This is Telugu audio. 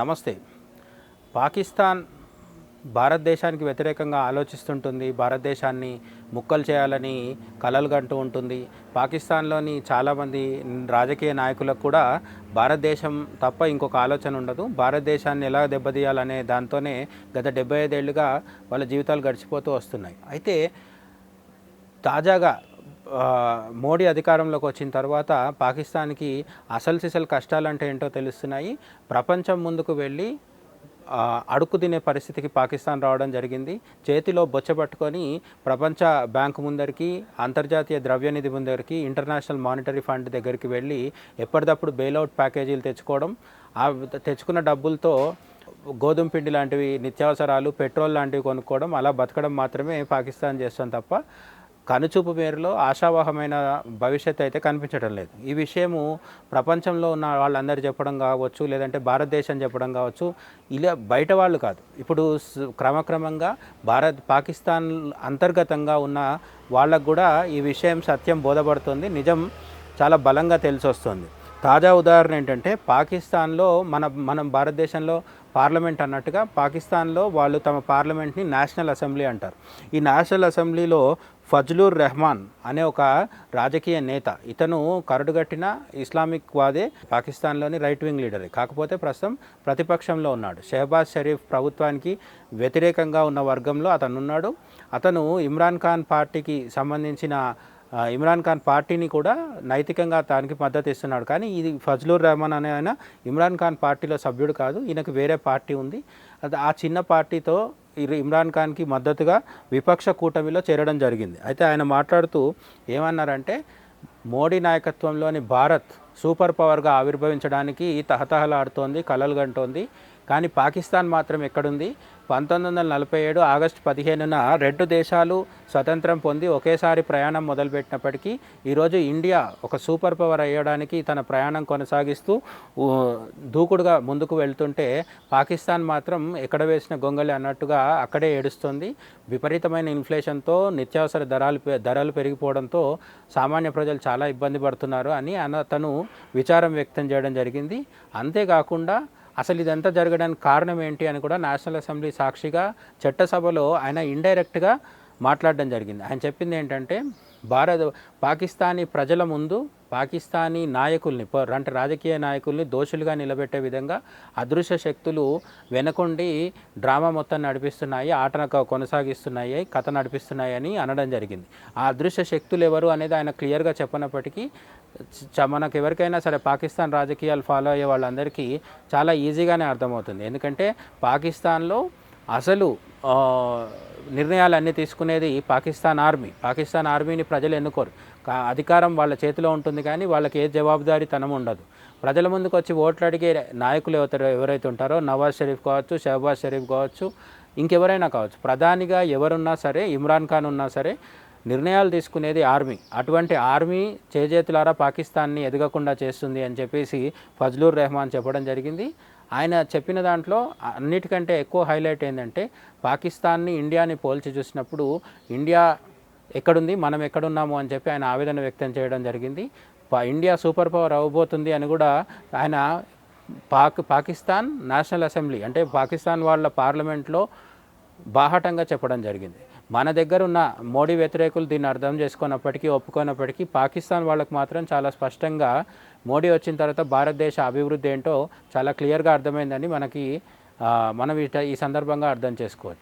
నమస్తే. పాకిస్తాన్ భారతదేశానికి వ్యతిరేకంగా ఆలోచిస్తుంటుంది భారతదేశాన్ని ముక్కలు చేయాలని కలలు కంటూ ఉంటుంది. పాకిస్తాన్లోని చాలామంది రాజకీయ నాయకులకు కూడా భారతదేశం తప్ప ఇంకొక ఆలోచన ఉండదు. భారతదేశాన్ని ఎలా దెబ్బతీయాలనే దాంతోనే గత డెబ్బై ఐదేళ్ళుగా వాళ్ళ జీవితాలు గడిచిపోతూ వస్తున్నాయి. అయితే తాజాగా మోడీ అధికారంలోకి వచ్చిన తర్వాత పాకిస్తాన్కి అసలు సిసలు కష్టాలంటే ఏంటో తెలుస్తున్నాయి. ప్రపంచం ముందుకు వెళ్ళి ఆ, అడుక్కు తినే పరిస్థితికి పాకిస్తాన్ రావడం జరిగింది. చేతిలో బొచ్చ పట్టుకొని ప్రపంచ బ్యాంకు ముందరికి అంతర్జాతీయ ద్రవ్యనిధి ముందరికి ఇంటర్నేషనల్ మానిటరీ ఫండ్ దగ్గరికి వెళ్ళి ఎప్పటికప్పుడు బెయిలౌట్ ప్యాకేజీలు తెచ్చుకోవడం. ఆ తెచ్చుకున్న డబ్బులతో గోధుమ పిండి లాంటివి నిత్యావసరాలు పెట్రోల్ లాంటివి కొనుక్కోవడం అలా బతకడం మాత్రమే పాకిస్తాన్ చేస్తాం తప్ప కనుచూపు మేరలో ఆశావహమైన భవిష్యత్తు అయితే కనిపించడం లేదు. ఈ విషయము ప్రపంచంలో ఉన్న వాళ్ళందరూ చెప్పడం కావచ్చు లేదంటే భారతదేశం చెప్పడం కావచ్చు ఇలా బయట వాళ్ళు కాదు. ఇప్పుడు క్రమక్రమంగా భారత్ పాకిస్తాన్ అంతర్గతంగా ఉన్న వాళ్ళకు కూడా ఈ విషయం సత్యం బోధపడుతుంది. నిజం చాలా బలంగా తెలిసి వస్తుంది తాజా ఉదాహరణ ఏంటంటే పాకిస్తాన్లో మన మనం భారతదేశంలో పార్లమెంట్ అన్నట్టుగా పాకిస్తాన్లో వాళ్ళు తమ పార్లమెంట్ని నేషనల్ అసెంబ్లీ అంటారు. ఈ నేషనల్ అసెంబ్లీలో ఫజ్లూర్ రెహమాన్ అనే ఒక రాజకీయ నేత ఇతను కరడుగట్టిన ఇస్లామిక్ వాదే పాకిస్తాన్లోని రైట్ వింగ్ లీడరే. కాకపోతే ప్రస్తుతం ప్రతిపక్షంలో ఉన్నాడు. షెహబాజ్ షరీఫ్ ప్రభుత్వానికి వ్యతిరేకంగా ఉన్న వర్గంలో అతను ఉన్నాడు అతను ఇమ్రాన్ ఖాన్ పార్టీకి సంబంధించిన ఇమ్రాన్ ఖాన్ పార్టీని కూడా నైతికంగా దానికి మద్దతు ఇస్తున్నాడు. కానీ ఇది ఫజ్లూర్ రెహమాన్ అనే ఆయన ఇమ్రాన్ ఖాన్ పార్టీలో సభ్యుడు కాదు ఈయనకు వేరే పార్టీ ఉంది. అది ఆ చిన్న పార్టీతో ఇమ్రాన్ ఖాన్కి మద్దతుగా విపక్ష కూటమిలో చేరడం జరిగింది. అయితే ఆయన మాట్లాడుతూ ఏమన్నారంటే మోడీ నాయకత్వంలోని భారత్ సూపర్ పవర్గా ఆవిర్భవించడానికి తహతహలాడుతోంది కలలుగంటోంది కానీ పాకిస్తాన్ మాత్రం ఎక్కడుంది? పంతొమ్మిది వందల నలభై ఏడు ఆగస్టు పదిహేనున రెండు దేశాలు స్వతంత్రం పొంది ఒకేసారి ప్రయాణం మొదలుపెట్టినప్పటికీ ఈరోజు ఇండియా ఒక సూపర్ పవర్ అయ్యడానికి తన ప్రయాణం కొనసాగిస్తూ దూకుడుగా ముందుకు వెళ్తుంటే పాకిస్తాన్ మాత్రం ఎక్కడ వేసిన గొంగలి అన్నట్టుగా అక్కడే ఏడుస్తుంది. విపరీతమైన ఇన్ఫ్లేషన్తో నిత్యావసర ధరలు ధరలు పెరిగిపోవడంతో సామాన్య ప్రజలు చాలా ఇబ్బంది పడుతున్నారు అని అన తను విచారం వ్యక్తం చేయడం జరిగింది. అంతేకాకుండా అసలు ఇదంతా జరగడానికి కారణం ఏంటి అని కూడా నేషనల్ అసెంబ్లీ సాక్షిగా చట్టసభలో ఆయన ఇండైరెక్ట్గా మాట్లాడడం జరిగింది. ఆయన చెప్పింది ఏంటంటే భారత్ పాకిస్తానీ ప్రజల ముందు పాకిస్తానీ నాయకుల్ని అంటే రాజకీయ నాయకుల్ని దోషులుగా నిలబెట్టే విధంగా అదృశ్య శక్తులు వెనకొండి డ్రామా మొత్తం నడిపిస్తున్నాయి ఆటను కొనసాగిస్తున్నాయి కథ నడిపిస్తున్నాయి అని అనడం జరిగింది. ఆ అదృశ్య శక్తులు ఎవరు అనేది ఆయన క్లియర్గా చెప్పనప్పటికీ మనకు ఎవరికైనా సరే పాకిస్తాన్ రాజకీయాలు ఫాలో అయ్యే వాళ్ళందరికీ చాలా ఈజీగానే అర్థమవుతుంది. ఎందుకంటే పాకిస్తాన్లో అసలు నిర్ణయాలన్నీ నిర్ణయాలు అన్నీ తీసుకునేది పాకిస్తాన్ ఆర్మీ. పాకిస్తాన్ ఆర్మీని ప్రజలు ఎన్నుకోరు. కా- అధికారం వాళ్ళ చేతిలో ఉంటుంది కానీ వాళ్ళకి ఏ జవాబుదారీతనం ఉండదు. ప్రజల ముందుకు వచ్చి ఓట్లు అడిగే నాయకులు ఎవరు ఎవరైతే ఉంటారో నవాజ్ షరీఫ్ కావచ్చు షహబాజ్ షరీఫ్ కావచ్చు ఇంకెవరైనా కావచ్చు ప్రధానిగా ఎవరున్నా సరే ఇమ్రాన్ ఖాన్ ఉన్నా సరే నిర్ణయాలు తీసుకునేది ఆర్మీ. అటువంటి ఆర్మీ చేజేతులారా పాకిస్తాన్ని ఎదగకుండా చేస్తుంది అని చెప్పేసి ఫజ్లూర్ రెహమాన్ చెప్పడం జరిగింది. ఆయన చెప్పిన దాంట్లో అన్నిటికంటే ఎక్కువ హైలైట్ ఏంటంటే పాకిస్తాన్ని ఇండియాని పోల్చి చూసినప్పుడు ఇండియా ఎక్కడుంది మనం ఎక్కడున్నాము అని చెప్పి ఆయన ఆవేదన వ్యక్తం చేయడం జరిగింది. ఇండియా సూపర్ పవర్ అవ్వబోతుంది అని కూడా ఆయన పాక్ పాకిస్తాన్ నేషనల్ అసెంబ్లీ అంటే పాకిస్తాన్ వాళ్ళ పార్లమెంట్లో బాహటంగా చెప్పడం జరిగింది. మన దగ్గర ఉన్న మోడీ వ్యతిరేకులు దీన్ని అర్థం చేసుకున్నప్పటికీ ఒప్పుకున్నప్పటికీ పాకిస్తాన్ వాళ్ళకు మాత్రం చాలా స్పష్టంగా మోడీ వచ్చిన తర్వాత భారతదేశ అభివృద్ధి ఏంటో చాలా క్లియర్గా అర్థమైందని మనకి మనం ఈ సందర్భంగా అర్థం చేసుకోవచ్చు.